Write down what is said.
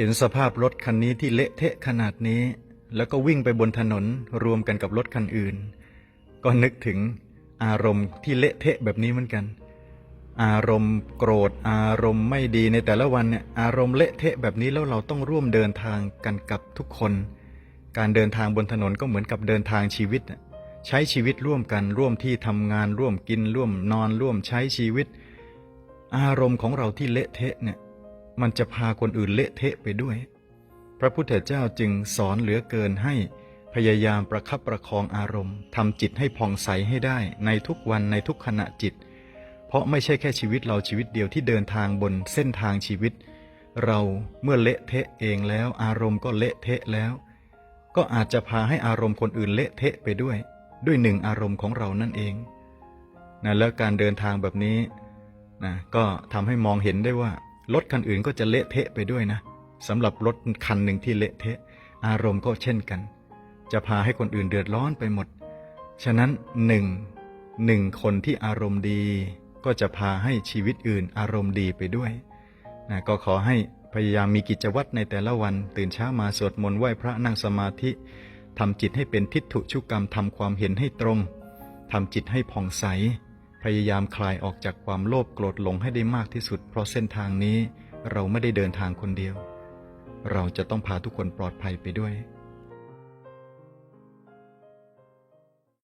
เห็นสภาพรถคันนี้ที่เละเทะขนาดนี้ แล้วก็วิ่งไปบนถนนรวมกันกับรถคันอื่น ก็นึกถึงอารมณ์ที่เละเทะแบบนี้เหมือนกัน อารมณ์โกรธอารมณ์ไม่ดีในแต่ละวันเนี่ยอารมณ์เละเทะแบบนี้แล้วเราต้องร่วมเดินทางกันกับทุกคน การเดินทางบนถนนก็เหมือนกับเดินทางชีวิต ใช้ชีวิตร่วมกันร่วมที่ทำงานร่วมกินร่วมนอนร่วมใช้ชีวิต อารมณ์ของเราที่เละเทะเนี่ย มันจะพาคนอื่นเละเทะไปด้วย พระพุทธเจ้าจึงสอนเหลือเกินให้พยายามประคับประคองอารมณ์ทำจิตให้ผ่องใสให้ได้ในทุกวันในทุกขณะจิต เพราะไม่ใช่แค่ชีวิตเราชีวิตเดียวที่เดินทางบนเส้นทางชีวิต เราเมื่อเละเทะเองแล้ว อารมณ์ก็เละเทะแล้ว ก็อาจจะพาให้อารมณ์คนอื่นเละเทะไปด้วย ด้วยหนึ่งอารมณ์ของเรานั่นเองนะแล้วการเดินทางแบบนี้นะก็ทำให้มองเห็นได้ว่า รถคันอื่นก็จะเละเทะไปด้วยนะสำหรับรถคันหนึ่งที่เละเทะ อารมณ์ก็เช่นกัน จะพาให้คนอื่นเดือดร้อนไปหมด ฉะนั้นหนึ่งหนึ่งคนที่อารมณ์ดี ก็จะพาให้ชีวิตอื่นอารมณ์ดีไปด้วยนะก็ขอให้พยายามมีกิจวัตรในแต่ละวัน ตื่นเช้ามาสวดมนต์ไหว้พระนั่งสมาธิทำจิตให้เป็นทิฏฐุชุกรรมทำความเห็นให้ตรงทำจิตให้ผ่องใส ยายามคลายออกจากความโลภโกรธหลงให้ได้มากที่สุด เพราะเส้นทางนี้เราไม่ได้เดินทางคนเดียว เราจะต้องพาทุกคนปลอดภัยไปด้วย